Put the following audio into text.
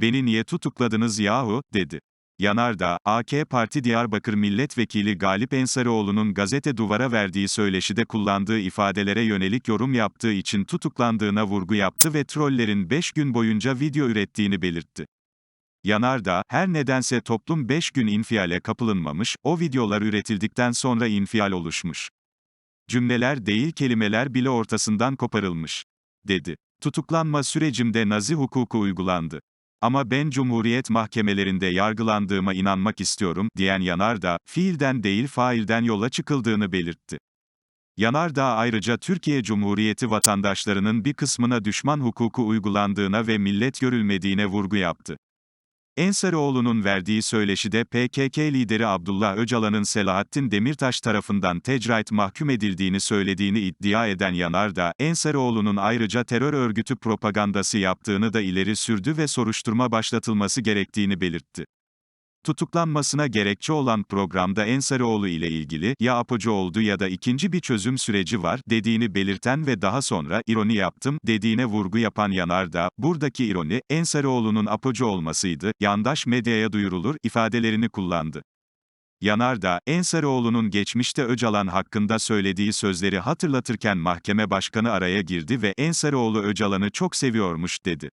beni niye tutukladınız yahu, dedi. Yanardağ, AK Parti Diyarbakır Milletvekili Galip Ensarioğlu'nun gazete duvara verdiği söyleşide kullandığı ifadelere yönelik yorum yaptığı için tutuklandığına vurgu yaptı ve trollerin 5 gün boyunca video ürettiğini belirtti. Yanardağ, her nedense toplum 5 gün infiale kapılınmamış, o videolar üretildikten sonra infial oluşmuş. Cümleler değil kelimeler bile ortasından koparılmış. Dedi. Tutuklanma sürecimde nazi hukuku uygulandı. Ama ben Cumhuriyet mahkemelerinde yargılandığıma inanmak istiyorum, diyen Yanardağ, fiilden değil failden yola çıkıldığını belirtti. Yanardağ ayrıca Türkiye Cumhuriyeti vatandaşlarının bir kısmına düşman hukuku uygulandığına ve millet görülmediğine vurgu yaptı. Ensarioğlu'nun verdiği söyleşide PKK lideri Abdullah Öcalan'ın Selahattin Demirtaş tarafından tecrait mahkum edildiğini söylediğini iddia eden Yanardağ, Ensarioğlu'nun ayrıca terör örgütü propagandası yaptığını da ileri sürdü ve soruşturma başlatılması gerektiğini belirtti. Tutuklanmasına gerekçe olan programda Ensarioğlu ile ilgili, ya apocu oldu ya da ikinci bir çözüm süreci var, dediğini belirten ve daha sonra, ironi yaptım, dediğine vurgu yapan Yanardağ, buradaki ironi, Ensarioğlu'nun apocu olmasıydı, yandaş medyaya duyurulur, ifadelerini kullandı. Yanardağ, Ensarioğlu'nun geçmişte Öcalan hakkında söylediği sözleri hatırlatırken mahkeme başkanı araya girdi ve Ensarioğlu Öcalan'ı çok seviyormuş, dedi.